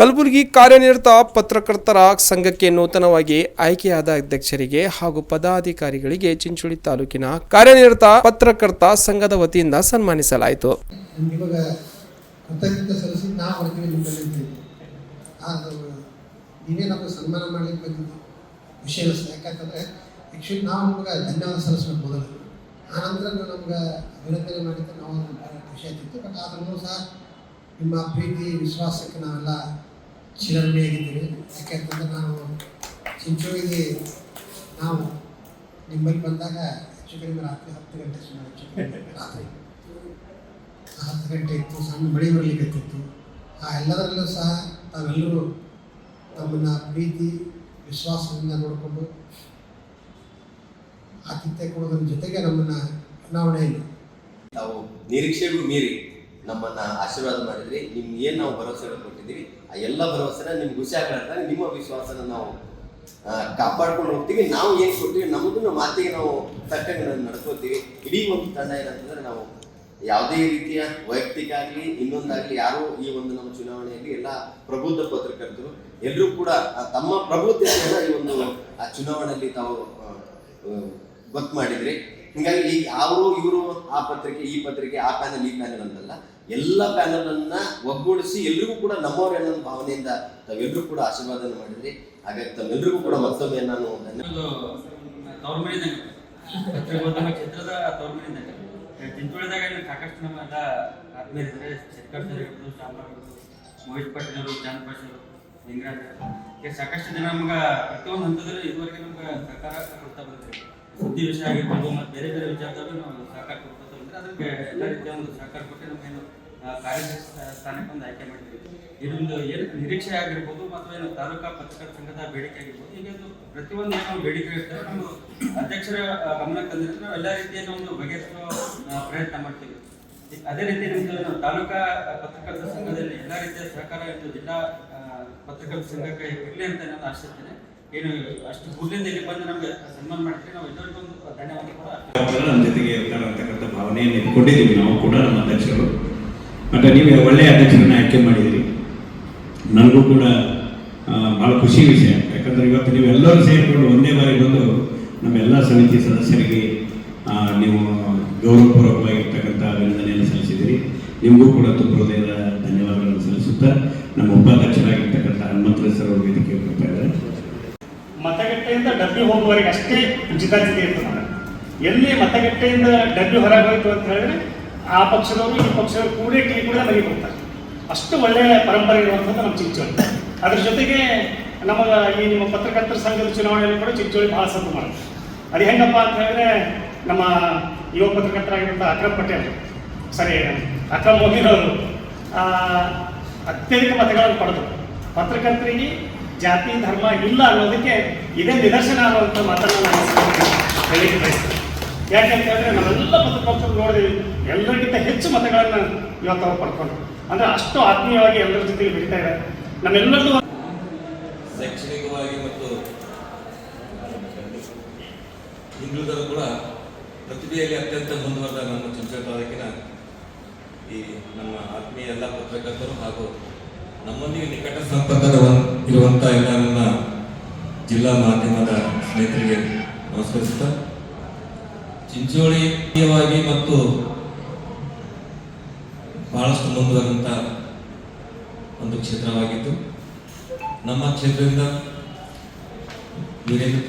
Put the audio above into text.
ಕಲಬುರಗಿ ಕಾರ್ಯನಿರತ ಪತ್ರಕರ್ತರ ಸಂಘಕ್ಕೆ ನೂತನವಾಗಿ ಆಯ್ಕೆಯಾದ ಅಧ್ಯಕ್ಷರಿಗೆ ಹಾಗೂ ಪದಾಧಿಕಾರಿಗಳಿಗೆ ಚಿಂಚೋಳಿ ತಾಲೂಕಿನ ಕಾರ್ಯನಿರತ ಪತ್ರಕರ್ತ ಸಂಘದ ವತಿಯಿಂದ ಸನ್ಮಾನಿಸಲಾಯಿತು. ಆನಂತರ ನಮ್ಗೆ ಅಭಿನಂದನೆ ನಾವು ಖುಷಿ ಆಗ್ತಿತ್ತು ಬಟ್ ಆದ್ರೂ ಸಹ ನಿಮ್ಮ ಪ್ರೀತಿ, ವಿಶ್ವಾಸಕ್ಕೆ ನಾವೆಲ್ಲ ಚಿರಋಣಿಯಾಗಿದ್ದೀವಿ ಯಾಕೆಂತಂದ್ರೆ ನಾವು ಚಿಂಚೋಳಿಗೆ ನಾವು ನಿಮ್ಮಲ್ಲಿ ಬಂದಾಗ ಹೆಚ್ಚು ಕಡಿಮೆ ರಾತ್ರಿ ಹತ್ತು ಗಂಟೆ ಸುಮಾರು ಹೆಚ್ಚು ಕಡಿಮೆ ರಾತ್ರಿ. ಹತ್ತು ಗಂಟೆ ಇತ್ತು ಸಣ್ಣ ಮಳೆ ಬರಲಿಕ್ಕೆ ಆ ಎಲ್ಲದರಲ್ಲೂ ಸಹ ತಾವೆಲ್ಲರೂ ತಮ್ಮನ್ನು ಪ್ರೀತಿ ವಿಶ್ವಾಸದಿಂದ ನೋಡಿಕೊಂಡು ಆತಿಥ್ಯ ಕೊಡೋದ್ರ ಜೊತೆಗೆ ನಮ್ಮನ್ನು ಚುನಾವಣೆಯಲ್ಲಿ ನಾವು ನಿರೀಕ್ಷೆಗೂ ಮೀರಿ ನಮ್ಮನ್ನ ಆಶೀರ್ವಾದ ಮಾಡಿದ್ರಿ. ನಿಮ್ಗೆ ಏನು ನಾವು ಭರವಸೆಗಳು ಕೊಟ್ಟಿದ್ದೀವಿ. ಆ ಎಲ್ಲ ಭರವಸೆನ ನಿಮ್ಗೆ ಖುಷಿ ಆಗಲ್ಲ ನಿಮ್ಮ ವಿಶ್ವಾಸನ ನಾವು ಕಾಪಾಡ್ಕೊಂಡು ಹೋಗ್ತೀವಿ. ನಾವು ಏನು ಕೊಡ್ತೀವಿ ನಮ್ಮದನ್ನ ಮಾತಿಗೆ ನಾವು ತಕ್ಕಂಗೆ ನಡ್ಕೋತೀವಿ ಇಡೀ ಒಂದು ತಂಡ ಏನಂತಂದ್ರೆ ನಾವು ಯಾವುದೇ ರೀತಿಯ ವೈಯಕ್ತಿಕ ಆಗಲಿ, ಇನ್ನೊಂದಾಗಲಿ ಯಾರು ಈ ಒಂದು ನಮ್ಮ ಚುನಾವಣೆಯಲ್ಲಿ ಎಲ್ಲ ಪ್ರಬುದ್ಧ ಪತ್ರಕರ್ತರು ಎಲ್ಲರೂ ಕೂಡ ತಮ್ಮ ಪ್ರಬುದ್ಧ ಈ ಒಂದು, ಆ, ಚುನಾವಣೆಯಲ್ಲಿ ತಾವು ಗೊತ್ತು ಮಾಡಿದ್ರಿ. ಹಿಂಗಾಗಿ ಈಗ ಅವರು ಇವರು ಆ ಪತ್ರಿಕೆ, ಈ ಪತ್ರಿಕೆ, ಆ ಪ್ಯಾನಲ್ ಈ ಪ್ಯಾನಲ್ ಅಂತಲ್ಲ, ಎಲ್ಲ ಪ್ಯಾನಲ್ ಅನ್ನ ಒಗ್ಗೂಡಿಸಿ ಎಲ್ರಿಗೂ ಕೂಡ ನಮ್ಮವ್ರೆ ಅನ್ನೋ ಭಾವನೆಯಿಂದ ತಾವೆಲ್ಲರೂ ಕೂಡ ಆಶೀರ್ವಾದನ ಮಾಡಿದ್ರಿ. ಹಾಗಾಗಿ ತಮ್ಮೆಲ್ಲರಿಗೂ ಕೂಡ ಮತ್ತೊಮ್ಮೆ ನಾನು ಪತ್ರಿಕೋದ್ಯಮ ಕ್ಷೇತ್ರದ ತವ್ರ ಮನೆದಾಗ ಚಿಂಚೋಳಿದಾಗ ಸಾಕಷ್ಟು ನಮ್ಮ ಎಲ್ಲ ಆತ್ಮೀಯರಿದ್ದಾರೆ ಶೆಟ್ಕರ್ ಸರ್ ಇರ್ಬೋದು ಶಾಮರಾವ್ ಮೋಹಿತ್ ಪಾಟೀಲ್ ಅವರು ಚಾಂದ್ ಪಾಟೀಲ್ ಲಿಂಗರಾಜ್ ಸಾಕಷ್ಟು ಜನ ನಮ್ಗೆ ಪ್ರತಿಯೊಂದು ಹಂತದಲ್ಲಿ ಇದುವರೆಗೆ ನಮ್ಗೆ ಸರ್ಕಾರ ಕೊಡ್ತಾ ಬಂದಿದೆ. ಸುದ್ದಿ ವಿಷಯ ಆಗಿರ್ಬೋದು ಮತ್ತು ಬೇರೆ ಬೇರೆ ವಿಚಾರದಲ್ಲೂ ನಾವು ಸಹಕಾರ ಕೊಡ್ತಾ ಅಂದರೆ ಅದಕ್ಕೆ ಎಲ್ಲ ರೀತಿಯ ಒಂದು ಸಹಕಾರ ಕೊಟ್ಟು ನಮಗೇನು ಕಾರ್ಯದರ್ಶಿ ಸ್ಥಾನಕ್ಕೆ ಒಂದು ಆಯ್ಕೆ ಮಾಡಿದ್ದೀವಿ. ಇದೊಂದು ಏನು ನಿರೀಕ್ಷೆ ಆಗಿರ್ಬೋದು ಅಥವಾ ಏನು ತಾಲೂಕಾ ಪತ್ರಕರ್ತರ ಸಂಘದ ಬೇಡಿಕೆ ಆಗಿರ್ಬೋದು, ಹೀಗೆ ಒಂದು ಪ್ರತಿಯೊಂದು ಏನು ಬೇಡಿಕೆ ಇರ್ತದೆ ನಮ್ಮ ಅಧ್ಯಕ್ಷರ ಗಮನಕ್ಕೆ ತಂದಿದ್ರೆ ನಾವು ಎಲ್ಲ ರೀತಿಯ ಒಂದು ಬಗೆಹರಿಸುವ ಪ್ರಯತ್ನ ಮಾಡ್ತೀವಿ. ಅದೇ ರೀತಿ ನಿಮ್ಮದು ತಾಲೂಕಾ ಪತ್ರಕರ್ತರ ಸಂಘದಲ್ಲಿ ಎಲ್ಲ ರೀತಿಯ ಸಹಕಾರ ಇದು ಜಿಲ್ಲಾ ಪತ್ರಕರ್ತ ಸಂಘಕ್ಕೆ ಇರಲಿ ಅಂತ ನಾನು ಆಶಿಸ್ತೇನೆ ಏನು, ಅಷ್ಟು ಕೂಡಲಿಂದ ಇಲ್ಲಿ ಬಂದು ನಮಗೆ ಸನ್ಮಾನ ಮಾಡ್ತೀವಿ ನಾವು ಒಂದು ಧನ್ಯವಾದ ಕೂಡ ನಮ್ಮ ಜೊತೆಗೆ ಇರ್ತಾರೆ ಅಂತಕ್ಕಂಥ ಭಾವನೆಯನ್ನು ಇಟ್ಕೊಂಡಿದ್ದೀವಿ. ನಾವು ಕೂಡ ನಮ್ಮ ಅಧ್ಯಕ್ಷರು. ಮತ್ತು ನೀವು ಒಳ್ಳೆಯ ಅಧ್ಯಕ್ಷರನ್ನ ಆಯ್ಕೆ ಮಾಡಿದಿರಿ ನನಗೂ ಕೂಡ ಭಾಳ ಖುಷಿ ವಿಷಯ. ಯಾಕಂದ್ರೆ ಇವತ್ತು ನೀವೆಲ್ಲರೂ ಸೇರಿಕೊಂಡು ಒಂದೇ ಬಾರಿ ಬಂದು ನಮ್ಮೆಲ್ಲ ಸಮಿತಿ ಸದಸ್ಯರಿಗೆ ನೀವು ಗೌರವಪೂರ್ವಕವಾಗಿರ್ತಕ್ಕಂಥ ಅಭಿನಂದನೆಯನ್ನು ಸಲ್ಲಿಸಿದಿರಿ ನಿಮಗೂ ಕೂಡ ತುಂಬ ಹೃದಯದ ಧನ್ಯವಾದಗಳನ್ನು ಸಲ್ಲಿಸುತ್ತಾ ನಮ್ಮ ಉಪಾಧ್ಯಕ್ಷರಾಗಿರ್ತಕ್ಕಂಥ ಹನುಮಂತ ಸರ್ ಅವರು ವೇದಿಕೆ ಕೊಡ್ತಾ ಇದ್ದಾರೆ ಮತಗಟ್ಟೆಯಿಂದ ಡಬ್ಬಿ ಹೋಗುವವರೆಗೆ ಅಷ್ಟೇ ಜಿದ್ದಾಜಿದ್ದಿ ಇರ್ತದೆ. ಎಲ್ಲಿ ಮತಗಟ್ಟೆಯಿಂದ ಡಬ್ಬಿ ಹೊರಗೆ ಹೋಯಿತು ಅಂತ ಹೇಳಿದ್ರೆ ಆ ಪಕ್ಷದವರು, ಈ ಪಕ್ಷದವರು ಕೂಡೇ ಟೀ ಕೂಡ ನಮಗೆ ಕೊಡ್ತಾರೆ ಅಷ್ಟು ಒಳ್ಳೆಯ ಪರಂಪರೆ ಇರುವಂಥದ್ದು ನಮ್ಮ ಚಿಂಚೋಳಿ. ಅದ್ರ ಜೊತೆಗೆ ನಮಗೆ ಈ ನಿಮ್ಮ ಪತ್ರಕರ್ತರ ಸಂಘದ ಚುನಾವಣೆಯಲ್ಲಿ ಕೂಡ ಚಿಂಚೋಳಿ ಭಾಳ ಸದ್ದು ಮಾಡುತ್ತೆ ಅದು ಹೆಂಗಪ್ಪ ಅಂತ ಹೇಳಿದ್ರೆ ನಮ್ಮ ಯುವ ಪತ್ರಕರ್ತರಾಗಿರುವಂಥ ಅಕ್ರಮ್ ಪಟೇಲ್. ಸರಿ, ಅಕ್ರಮ್ ಮೋಹಿನ್ ಅವರು ಅತ್ಯಧಿಕ ಮತಗಳನ್ನು ಪಡೆದರು. ಪತ್ರಕರ್ತರಿಗೆ ಜಾತಿ, ಧರ್ಮ ಇಲ್ಲ ಅನ್ನೋದಕ್ಕೆ ಇದೇ ನಿದರ್ಶನ ಅನ್ನುವಂಥ ಮಾತನ್ನು ನಾನು ಹೇಳಿಕೆ ಬಯಸ್ತೇನೆ. ಯಾಕೆಂತ ಹೇಳಿದ್ರೆ ನಾವೆಲ್ಲ ಪತ್ರಕರ್ತರು ನೋಡಿದ್ವಿ. ಎಲ್ಲರಿಗಿಂತ ಹೆಚ್ಚು ಮತಗಳನ್ನು ಇವತ್ತು ಅವ್ರು ಪಡ್ಕೊಂಡ್ರು. ಅಂದ್ರೆ ಅಷ್ಟು ಆತ್ಮೀಯವಾಗಿ ಎಲ್ಲರ ಜೊತೆಗೆ ಬಿಡ್ತಾ ಇದೆ. ನಮ್ಮೆಲ್ಲರದು ಶೈಕ್ಷಣಿಕವಾಗಿ ಮತ್ತು ಹಿಂದುಳಿದರೂ ಕೂಡ ಪ್ರತಿಭೆಯಲ್ಲಿ ಅತ್ಯಂತ ಮುಂದುವರೆದ ನಮ್ಮ ತಾಲೂಕಿನ ಈ ನಮ್ಮ ಆತ್ಮೀಯ ಎಲ್ಲ ಪತ್ರಕರ್ತರು ಹಾಗೂ ನಮ್ಮೊಂದಿಗೆ ನಿಕಟ ಸಂಪರ್ಕದ ಇರುವಂಥ ಎಲ್ಲ ನನ್ನ ಜಿಲ್ಲಾ ಮಾಧ್ಯಮದ ಸ್ನೇಹಿತರಿಗೆ ನಮಸ್ಕರಿಸುತ್ತಾ ಚಿಂಚೋಳಿಯವಾಗಿ ಮತ್ತು ಬಹಳಷ್ಟು ಮುಂದುವರೆದಂಥ ಒಂದು ಕ್ಷೇತ್ರವಾಗಿದ್ದು, ನಮ್ಮ ಕ್ಷೇತ್ರದಿಂದ ವೀರೇಂದ್ರ